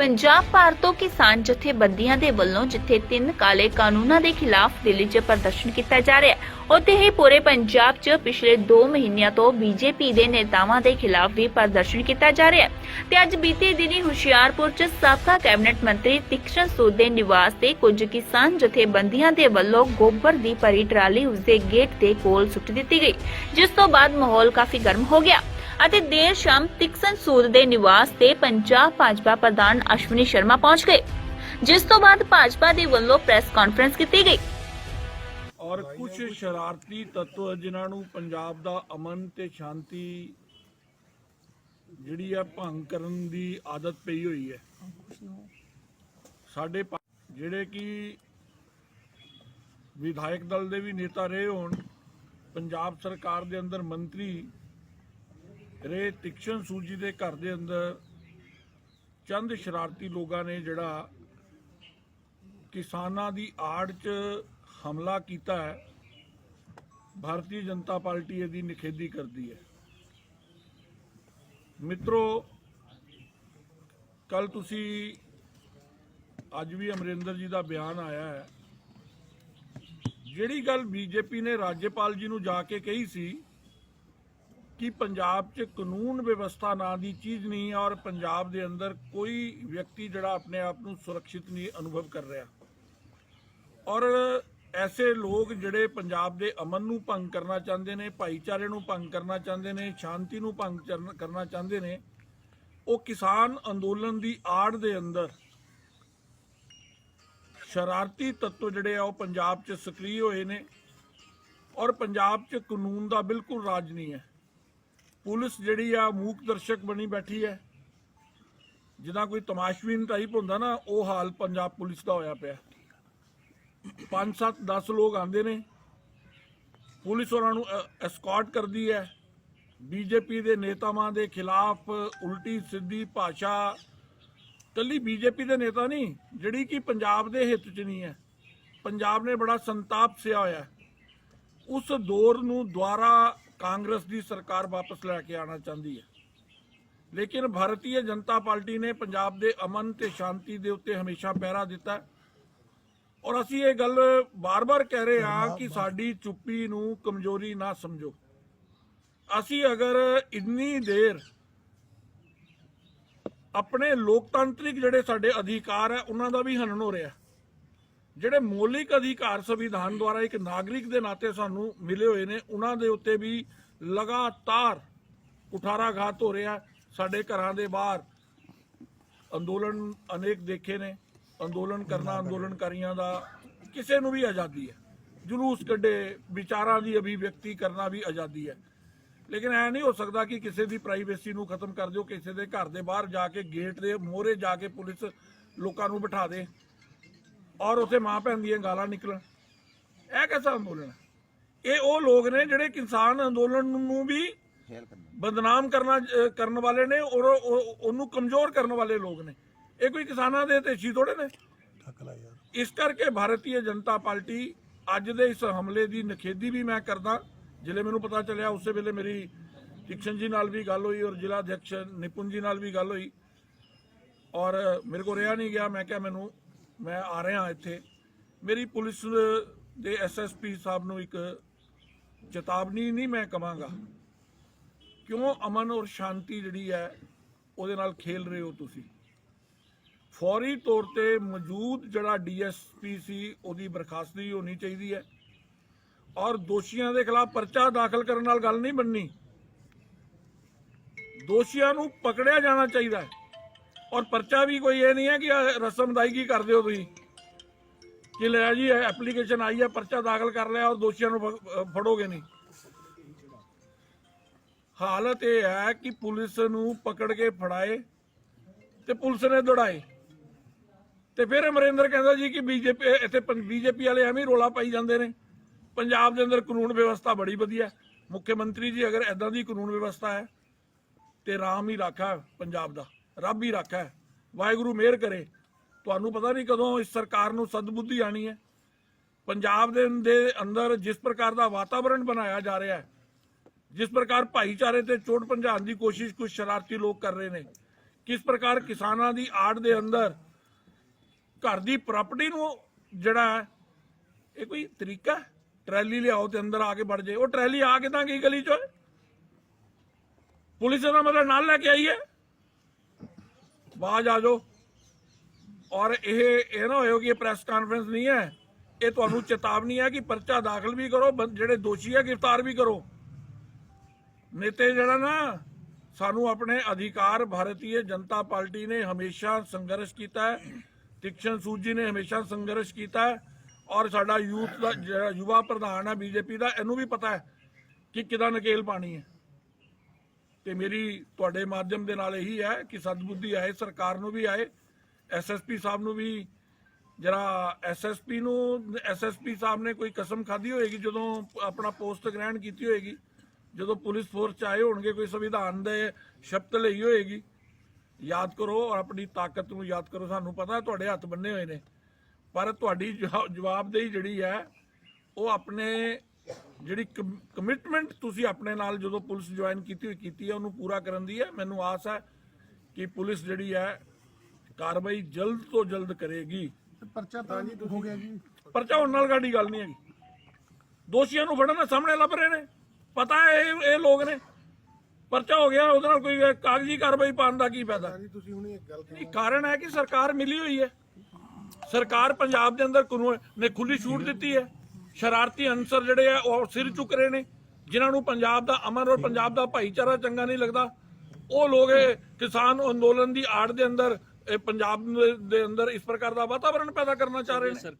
ਪੰਜਾਬ ਭਾਰ ਤੋਂ ਕਿਸਾਨ ਜਥੇਬੰਦੀਆਂ ਦੇ ਵੱਲੋਂ ਜਿੱਥੇ ਤਿੰਨ ਕਾਲੇ ਕਾਨੂੰਨਾਂ ਦੇ ਖਿਲਾਫ ਦਿੱਲੀ 'ਚ ਪ੍ਰਦਰਸ਼ਨ ਕੀਤਾ ਜਾ ਰਿਹਾ ਹੈ, ਉੱਥੇ ਹੀ ਪੂਰੇ ਪੰਜਾਬ 'ਚ ਪਿਛਲੇ 2 ਮਹੀਨਿਆਂ ਤੋਂ ਬੀਜੇਪੀ ਦੇ ਨੇਤਾਵਾਂ ਦੇ ਖਿਲਾਫ ਵੀ ਪ੍ਰਦਰਸ਼ਨ ਕੀਤਾ ਜਾ ਰਿਹਾ ਹੈ। ਤੇ ਅੱਜ ਬੀਤੇ ਦਿਨੀ ਹੁਸ਼ਿਆਰਪੁਰ 'ਚ ਸਾਬਕਾ ਕੈਬਨਿਟ ਮੰਤਰੀ ਤਿਕਸ਼ਨ ਸੂਦ ਦੇ ਨਿਵਾਸ ਤੇ ਕੁਝ ਕਿਸਾਨ ਜਥੇਬੰਦੀਆਂ ਦੇ ਵੱਲੋਂ ਗੋਬਰ ਦੀ ਭਰੀ ਟਰਾਲੀ ਉਸਦੇ ਗੇਟ ਦੇ ਕੋਲ ਸੁੱਟ ਦਿੱਤੀ ਗਈ, ਜਿਸ ਤੋਂ ਬਾਅਦ ਮਾਹੌਲ ਕਾਫੀ ਗਰਮ ਹੋ ਗਿਆ। ਅਤੇ ਦੇਰ ਸ਼ਾਮ ਤਿਕਸਨ ਸੂਦ ਦੇ ਨਿਵਾਸ ਤੇ ਪੰਜਾਬ ਭਾਜਪਾ ਪ੍ਰਧਾਨ ਅਸ਼ਵਨੀ ਸ਼ਰਮਾ ਪਹੁੰਚ ਗਏ, ਜਿਸ ਤੋਂ ਬਾਅਦ ਭਾਜਪਾ ਦੇ ਵੱਲੋਂ ਪ੍ਰੈਸ ਕਾਨਫਰੰਸ ਕੀਤੀ ਗਈ। ਔਰ ਕੁਝ ਸ਼ਰਾਰਤੀ ਤੱਤਵ ਜਿਨ੍ਹਾਂ ਨੂੰ ਪੰਜਾਬ ਦਾ ਅਮਨ ਤੇ ਸ਼ਾਂਤੀ ਜਿਹੜੀ ਆ ਭੰਗ ਕਰਨ ਦੀ ਆਦਤ ਪਈ ਹੋਈ ਹੈ। ਸਾਡੇ ਜਿਹੜੇ ਕਿ ਵਿਧਾਇਕ ਦਲ ਦੇ ਵੀ ਨੇਤਾ ਰਹੇ ਹੋਣ, ਪੰਜਾਬ ਸਰਕਾਰ ਦੇ ਅੰਦਰ ਮੰਤਰੀ ਰੇ ਤਿਕਸ਼ਨ ਸੂਜੀ ਦੇ ਘਰ ਦੇ ਅੰਦਰ ਚੰਦ ਸ਼ਰਾਰਤੀ ਲੋਕਾਂ ਨੇ ਜਿਹੜਾ ਕਿਸਾਨਾਂ ਦੀ ਆੜ 'ਚ ਹਮਲਾ ਕੀਤਾ ਹੈ, ਭਾਰਤੀ ਜਨਤਾ ਪਾਰਟੀ ਇਹਦੀ ਨਿਖੇਧੀ ਕਰਦੀ ਹੈ। ਮਿੱਤਰੋ ਕੱਲ ਤੁਸੀਂ ਅੱਜ ਵੀ ਅਮਰਿੰਦਰ ਜੀ ਦਾ ਬਿਆਨ ਆਇਆ ਹੈ। ਜਿਹੜੀ ਗੱਲ ਬੀਜੇਪੀ ਨੇ ਰਾਜਪਾਲ ਜੀ ਨੂੰ ਜਾ ਕੇ ਕਹੀ ਸੀ ਕਿ ਪੰਜਾਬ 'ਚ ਕਾਨੂੰਨ ਵਿਵਸਥਾ ਨਾਂ ਦੀ ਚੀਜ਼ ਨਹੀਂ ਔਰ ਪੰਜਾਬ ਦੇ ਅੰਦਰ ਕੋਈ ਵਿਅਕਤੀ ਜਿਹੜਾ ਆਪਣੇ ਆਪ ਨੂੰ ਸੁਰੱਖਿਅਤ ਨਹੀਂ ਅਨੁਭਵ ਕਰ ਰਿਹਾ। ਔਰ ਐਸੇ ਲੋਕ ਜਿਹੜੇ ਪੰਜਾਬ ਦੇ ਅਮਨ ਨੂੰ ਭੰਗ ਕਰਨਾ ਚਾਹੁੰਦੇ ਨੇ, ਭਾਈਚਾਰੇ ਨੂੰ ਭੰਗ ਕਰਨਾ ਚਾਹੁੰਦੇ ਨੇ, ਸ਼ਾਂਤੀ ਨੂੰ ਭੰਗ ਕਰਨਾ ਚਾਹੁੰਦੇ ਨੇ, ਉਹ ਕਿਸਾਨ ਅੰਦੋਲਨ ਦੀ ਆੜ ਦੇ ਅੰਦਰ ਸ਼ਰਾਰਤੀ ਤੱਤਵ ਜਿਹੜੇ ਆ ਉਹ ਪੰਜਾਬ 'ਚ ਸਕਰੀ ਹੋਏ ਨੇ ਔਰ ਪੰਜਾਬ 'ਚ ਕਾਨੂੰਨ ਦਾ ਬਿਲਕੁਲ ਰਾਜ ਨਹੀਂ ਹੈ। ਪੁਲਿਸ ਜਿਹੜੀ ਆ ਮੂਕ ਦਰਸ਼ਕ ਬਣੀ ਬੈਠੀ ਹੈ ਜਿੱਦਾਂ ਕੋਈ ਤਮਾਸ਼ਬੀਨ ਟਾਈਪ ਹੁੰਦਾ ਨਾ, ਉਹ ਹਾਲ ਪੰਜਾਬ ਪੁਲਿਸ ਦਾ ਹੋਇਆ ਪਿਆ। ਪੰਜ ਸੱਤ 10 ਲੋਕ ਆਉਂਦੇ ਨੇ। ਪੁਲਿਸ ਉਹਨਾਂ ਨੂੰ ਐਸਕੌਰਟ ਕਰਦੀ ਹੈ ਬੀਜੇਪੀ ਦੇ ਨੇਤਾਵਾਂ ਦੇ ਖਿਲਾਫ ਉਲਟੀ ਸਿੱਧੀ ਭਾਸ਼ਾ। ਕੱਲੀ ਬੀਜੇਪੀ ਦੇ ਨੇਤਾ ਨਹੀਂ, ਜਿਹੜੀ ਕਿ ਪੰਜਾਬ ਦੇ ਹਿੱਤ 'ਚ ਨਹੀਂ ਹੈ ਪੰਜਾਬ ਨੇ ਬੜਾ ਸੰਤਾਪ ਸਿਆ ਹੋਇਆ। ਉਸ ਦੌਰ ਨੂੰ ਦੁਆਰਾ ਕਾਂਗਰਸ ਦੀ ਸਰਕਾਰ ਵਾਪਸ ਲੈ ਕੇ ਆਉਣਾ ਚਾਹੁੰਦੀ ਹੈ। ਲੇਕਿਨ ਭਾਰਤੀ ਜਨਤਾ ਪਾਰਟੀ ਨੇ ਪੰਜਾਬ ਦੇ ਅਮਨ ਤੇ ਸ਼ਾਂਤੀ ਦੇ ਉੱਤੇ ਹਮੇਸ਼ਾ ਪਹਿਰਾ ਦਿੱਤਾ ਔਰ ਅਸੀਂ ਇਹ ਗੱਲ ਬਾਰ-ਬਾਰ ਕਹਿ ਰਹੇ ਹਾਂ ਕਿ ਸਾਡੀ ਚੁੱਪੀ ਨੂੰ ਕਮਜ਼ੋਰੀ ਨਾ ਸਮਝੋ। ਅਸੀਂ ਅਗਰ ਇੰਨੀ ਦੇਰ ਆਪਣੇ ਲੋਕਤੰਤਰਿਕ ਜਿਹੜੇ ਸਾਡੇ ਅਧਿਕਾਰ ਹੈ, ਉਹਨਾਂ ਦਾ ਵੀ ਹਨਨ ਹੋ ਰਿਹਾ ਜਿਹੜੇ ਮੌਲਿਕ ਅਧਿਕਾਰ ਸੰਵਿਧਾਨ ਦੁਆਰਾ ਇੱਕ ਨਾਗਰਿਕ ਦੇ ਨਾਤੇ ਸਾਨੂੰ ਮਿਲੇ ਹੋਏ ਨੇ ਉਹਨਾਂ ਦੇ ਉੱਤੇ ਵੀ ਲਗਾਤਾਰ ਕੁਠਾਰਾਘਾਤ ਹੋ ਰਿਹਾ ਸਾਡੇ ਘਰਾਂ ਦੇ ਬਾਹਰ ਅੰਦੋਲਨ ਅਨੇਕ ਦੇਖੇ ਨੇ। ਅੰਦੋਲਨ ਕਰਨਾ ਅੰਦੋਲਨਕਾਰੀਆਂ ਦਾ ਕਿਸੇ ਨੂੰ ਵੀ ਆਜ਼ਾਦੀ ਹੈ। ਜਲੂਸ ਕੱਢੇ ਵਿਚਾਰਾਂ ਦੀ ਅਭਿਵਿਅਕਤੀ ਕਰਨਾ ਵੀ ਆਜ਼ਾਦੀ ਹੈ। ਲੇਕਿਨ ਐ ਨਹੀਂ ਹੋ ਸਕਦਾ ਕਿ ਕਿਸੇ ਦੀ ਪ੍ਰਾਈਵੇਸੀ ਨੂੰ ਖਤਮ ਕਰ ਦਿਓ ਕਿਸੇ ਦੇ ਘਰ ਦੇ ਬਾਹਰ ਜਾ ਕੇ ਗੇਟ ਦੇ ਮੋਹਰੇ ਜਾ ਕੇ ਪੁਲਿਸ ਲੋਕਾਂ ਨੂੰ ਬਿਠਾ ਦੇ। ਔਰ ਉੱਥੇ ਮਾਂ ਭੈਣ ਦੀਆਂ ਗਾਲਾਂ ਨਿਕਲਣ। ਇਹ ਕਿਹਦਾ ਅੰਦੋਲਨ ਇਹ ਉਹ ਲੋਕ ਨੇ ਜਿਹੜੇ ਕਿਸਾਨ ਅੰਦੋਲਨ ਨੂੰ ਵੀ ਬਦਨਾਮ ਕਰਨਾ ਕਰਨ ਵਾਲੇ ਨੇ ਔਰ ਉਹ- ਉਹ- ਉਹਨੂੰ ਕਮਜ਼ੋਰ ਕਰਨ ਵਾਲੇ ਲੋਕ ਨੇ। ਇਹ ਕੋਈ ਕਿਸਾਨਾਂ ਦੇ ਤੇਸ਼ੀ ਥੋੜੇ ਨੇ? ਇਸ ਕਰਕੇ ਭਾਰਤੀ ਜਨਤਾ ਪਾਰਟੀ ਅੱਜ ਦੇ ਇਸ ਹਮਲੇ ਦੀ ਨਖੇਦੀ ਵੀ ਮੈਂ ਕਰਦਾ। ਜਿਲੇ ਮੈਨੂੰ ਪਤਾ ਚੱਲਿਆ ਉਸੇ ਵੇਲੇ ਮੇਰੀ ਟਿਕਸ਼ਨ ਜੀ ਨਾਲ ਵੀ ਗੱਲ ਹੋਈ ਔਰ ਜ਼ਿਲ੍ਹਾ ਅਧਿਕਸ਼ ਨਿਪੁੰਨ ਜੀ ਨਾਲ ਵੀ ਗੱਲ ਹੋਈ। ਔਰ ਮੇਰੇ ਕੋਲ ਰਿਹਾ ਨਹੀਂ ਗਿਆ। ਮੈਂ ਕਿਹਾ ਮੈਨੂੰ ਮੈਂ ਆ ਰਿਹਾ ਇੱਥੇ। ਮੇਰੀ ਪੁਲਿਸ ਦੇ ਐਸਐਸਪੀ ਸਾਹਿਬ ਨੂੰ ਇੱਕ ਚੇਤਾਵਨੀ ਨਹੀਂ ਮੈਂ ਕਵਾਂਗਾ। ਕਿਉਂ ਅਮਨ ਔਰ ਸ਼ਾਂਤੀ ਜਿਹੜੀ ਹੈ, ਉਹਦੇ ਨਾਲ ਖੇਲ ਰਹੇ ਹੋ ਤੁਸੀਂ? ਫੌਰੀ ਤੌਰ ਤੇ ਮੌਜੂਦ ਜਿਹੜਾ ਡੀਐਸਪੀ ਸੀ, ਉਹਦੀ ਬਰਖਾਸਤੀ ਹੋਣੀ ਚਾਹੀਦੀ ਹੈ। ਔਰ ਦੋਸ਼ੀਆਂ ਦੇ ਖਿਲਾਫ ਪਰਚਾ ਦਾਖਲ ਕਰਨ ਨਾਲ ਗੱਲ ਨਹੀਂ ਬਣਨੀ। ਦੋਸ਼ੀਆਂ ਨੂੰ ਪਕੜਿਆ ਜਾਣਾ ਚਾਹੀਦਾ ਹੈ। ਔਰ ਪਰਚਾ ਵੀ ਕੋਈ ਇਹ ਨਹੀਂ ਹੈ ਕਿ ਰਸਮ ਅਦਾਇਗੀ ਕਰਦੇ ਹੋ ਤੁਸੀਂ। ਕਿ ਲੈ ਜੀ ਐਪਲੀਕੇਸ਼ਨ ਆਈ ਹੈ, ਪਰਚਾ ਦਾਖਲ ਕਰ ਲਿਆ ਔਰ ਦੋਸ਼ੀਆਂ ਨੂੰ ਫ- ਫੜੋਗੇ ਨਹੀਂ। ਹਾਲਤ ਇਹ ਹੈ ਕਿ ਪੁਲਿਸ ਨੂੰ ਪਕੜ ਕੇ ਫੜਾਏ ਤੇ ਪੁਲਿਸ ਨੇ ਦੌੜਾਏ। ਤੇ ਫਿਰ ਅਮਰਿੰਦਰ ਕਹਿੰਦਾ ਜੀ ਕਿ ਬੀਜੇਪੀ, ਇੱਥੇ ਬੀਜੇਪੀ ਵਾਲੇ ਐਵੇਂ ਹੀ ਰੋਲਾ ਪਾਈ ਜਾਂਦੇ ਨੇ। ਪੰਜਾਬ ਦੇ ਅੰਦਰ ਕਾਨੂੰਨ ਵਿਵਸਥਾ ਬੜੀ ਵਧੀਆ ਮੁੱਖ ਮੰਤਰੀ ਜੀ, ਅਗਰ ਐਦਾਂ ਦੀ ਕਾਨੂੰਨ ਵਿਵਸਥਾ ਹੈ ਤੇ ਰਾਮ ਹੀ ਰਾਖਾ ਪੰਜਾਬ ਦਾ। ਰੱਬ ਹੀ ਰਾਖਾ। ਹੈ ਵਾਹਿਗੁਰੂ ਮਿਹਰ ਕਰੇ। ਤੁਹਾਨੂੰ ਪਤਾ ਨਹੀਂ ਕਦੋਂ ਇਸ ਸਰਕਾਰ ਨੂੰ ਸਦਬੁੱਧੀ ਆਣੀ ਹੈ। ਪੰਜਾਬ ਦੇ ਦੇ ਅੰਦਰ ਜਿਸ ਪ੍ਰਕਾਰ ਦਾ ਵਾਤਾਵਰਣ ਬਣਾਇਆ ਜਾ ਰਿਹਾ ਹੈ, ਜਿਸ ਪ੍ਰਕਾਰ ਭਾਈਚਾਰੇ ਤੇ ਚੋਟ ਪਹੁੰਚਾਉਣ ਦੀ ਕੋਸ਼ਿਸ਼ ਕੁਝ ਸ਼ਰਾਰਤੀ ਲੋਕ ਕਰ ਰਹੇ ਨੇ, ਕਿਸ ਪ੍ਰਕਾਰ ਕਿਸਾਨਾਂ ਦੀ ਆੜ ਦੇ ਅੰਦਰ ਘਰ ਦੀ ਪ੍ਰਾਪਰਟੀ ਨੂੰ ਜਿਹੜਾ ਹੈ, ਇਹ ਕੋਈ ਤਰੀਕਾ ਟਰੈਲੀ ਲਿਆਓ ਤੇ ਅੰਦਰ ਆ ਕੇ ਵੜ ਜਾਏ ਉਹ ਟਰੈਲੀ ਆ ਕੇ ਤਾਂ ਗਈ ਗਲੀ ਚੋਂ। ਪੁਲਿਸ ਦਾ ਮਤਲਬ ਨਾਲ ਲੈ ਕੇ ਆਈ ਹੈ। ਬਾਜ ਆ ਜਾਓ। ਔਰ ਇਹ ਇਹ ਨਾ ਹੋਇਓ ਕਿ ਇਹ ਪ੍ਰੈਸ ਕਾਨਫਰੰਸ ਨਹੀਂ ਹੈ। ਇਹ ਤੁਹਾਨੂੰ ਚੇਤਾਵਨੀ ਹੈ ਕਿ ਪਰਚਾ ਦਾਖਲ ਵੀ ਕਰੋ ਜਿਹੜੇ ਦੋਸ਼ੀ ਹੈ, ਗ੍ਰਿਫਤਾਰ ਵੀ ਕਰੋ। ਨੇਤੇ ਜਿਹੜਾ ਨਾ, ਸਾਨੂੰ ਆਪਣੇ ਅਧਿਕਾਰ ਭਾਰਤੀ ਜਨਤਾ ਪਾਰਟੀ ਨੇ ਹਮੇਸ਼ਾ ਸੰਘਰਸ਼ ਕੀਤਾ ਹੈ। ਤਿਕਸ਼ਨ ਸੂਜੀ ਨੇ ਹਮੇਸ਼ਾ ਸੰਘਰਸ਼ ਕੀਤਾ ਹੈ। ਔਰ ਸਾਡਾ ਯੂਥ ਦਾ, ਜਿਹੜਾ ਯੁਵਾ ਪ੍ਰਧਾਨ ਹੈ, ਬੀਜੇਪੀ ਦਾ, ਇਹਨੂੰ ਵੀ ਪਤਾ ਹੈ ਕਿ ਕਿਦਾਂ ਨਕੇਲ ਪਾਣੀ ਹੈ। ਤੇ ਮੇਰੀ ਤੁਹਾਡੇ ਮਾਧਿਅਮ ਦੇ ਨਾਲ ਇਹੀ ਹੈ ਕਿ ਸਦਬੁੱਧੀ ਆਏ, ਸਰਕਾਰ ਨੂੰ ਵੀ ਆਏ। ਐਸਐਸਪੀ ਸਾਹਿਬ ਨੂੰ ਵੀ ਜਰਾ ਐਸਐਸਪੀ ਨੂੰ ਐਸਐਸਪੀ ਸਾਹਿਬ ਨੇ ਕੋਈ ਕਸਮ ਖਾਧੀ ਹੋਏਗੀ ਜਦੋਂ ਆਪਣਾ ਪੋਸਟ ਗ੍ਰਹਿਣ ਕੀਤੀ ਹੋਏਗੀ? ਜਦੋਂ ਪੁਲਿਸ ਫੋਰਸ ਚ ਆਏ ਹੋਣਗੇ, ਕੋਈ ਸੰਵਿਧਾਨ ਦੇ ਸ਼ਬਦ ਲਈ ਹੋਏਗੀ? ਯਾਦ ਕਰੋ ਔਰ ਆਪਣੀ ਤਾਕਤ ਨੂੰ ਯਾਦ ਕਰੋ, ਸਾਨੂੰ ਪਤਾ ਤੁਹਾਡੇ ਹੱਥ ਬੰਨੇ ਹੋਏ ਨੇ। ਪਰ ਤੁਹਾਡੀ ਜਵਾ- ਜਵਾਬਦੇਹੀ ਜਿਹੜੀ ਹੈ, ਉਹ ਆਪਣੇ ਜਿਹੜੀ ਕਮਿਟਮੈਂਟ ਤੁਸੀਂ ਆਪਣੇ ਨਾਲ ਜਦੋਂ ਪੁਲਿਸ ਜੁਆਇਨ ਕੀਤੀ ਹੋਈ ਕੀਤੀ ਹੈ ਉਹਨੂੰ ਪੂਰਾ ਕਰਨ ਦੀ ਹੈ। ਮੈਨੂੰ ਆਸ ਹੈ ਕਿ ਪੁਲਿਸ ਜਿਹੜੀ ਹੈ ਕਾਰਵਾਈ ਜਲਦ ਤੋਂ ਜਲਦ ਕਰੇਗੀ। ਪਰਚਾ ਤਾਂ ਹੋ ਗਿਆ ਜੀ। ਪਰਚਾ ਹੋਣ ਨਾਲ ਗਾੜੀ ਗੱਲ ਨਹੀਂ ਹੈਗੀ। ਦੋਸ਼ੀਆਂ ਨੂੰ ਫੜਨ ਸਾਹਮਣੇ ਲੱਭ ਰਹੇ ਨੇ। ਪਤਾ ਹੈ ਇਹ ਇਹ ਲੋਕ ਨੇ। ਪਰਚਾ ਹੋ ਗਿਆ ਉਹਦੇ ਨਾਲ ਕੋਈ ਕਾਗਜ਼ੀ ਕਾਰਵਾਈ ਪਾਉਣ ਦਾ ਕੀ ਫਾਇਦਾ? ਜੀ ਤੁਸੀਂ ਹੁਣੇ ਇੱਕ ਗੱਲ ਇਹ ਕਾਰਨ ਹੈ ਕਿ ਸਰਕਾਰ ਮਿਲੀ ਹੋਈ ਹੈ। ਸਰਕਾਰ ਪੰਜਾਬ ਦੇ ਅੰਦਰ ਕਾਨੂੰਨ ਨੇ ਖੁੱਲੀ ਛੂਟ ਦਿੱਤੀ ਹੈ। ਸ਼ਰਾਰਤੀ ਅਨਸਰ ਜਿਹੜੇ ਆ, ਉਹ ਸਿਰ ਚੁੱਕ ਰਹੇ ਨੇ, ਜਿਨ੍ਹਾਂ ਨੂੰ ਪੰਜਾਬ ਦਾ ਅਮਨ ਔਰ ਪੰਜਾਬ ਦਾ ਭਾਈਚਾਰਾ ਚੰਗਾ ਨਹੀਂ ਲੱਗਦਾ। ਉਹ ਲੋਕ ਕਿਸਾਨ ਅੰਦੋਲਨ ਦੀ ਆੜ ਦੇ ਅੰਦਰ, ਇਹ ਪੰਜਾਬ ਦੇ ਅੰਦਰ ਇਸ ਪ੍ਰਕਾਰ ਦਾ ਵਾਤਾਵਰਣ ਪੈਦਾ ਕਰਨਾ ਚਾਹ ਰਹੇ ਨੇ।